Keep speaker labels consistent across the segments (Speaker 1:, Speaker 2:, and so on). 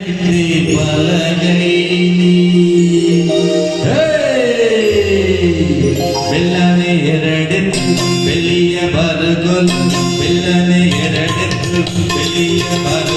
Speaker 1: பலகை வெள்ளனை எரடெத்து வெளிய பருகொல் வெள்ளனை எரடெத்து வெளிய பரு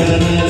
Speaker 1: Thank you.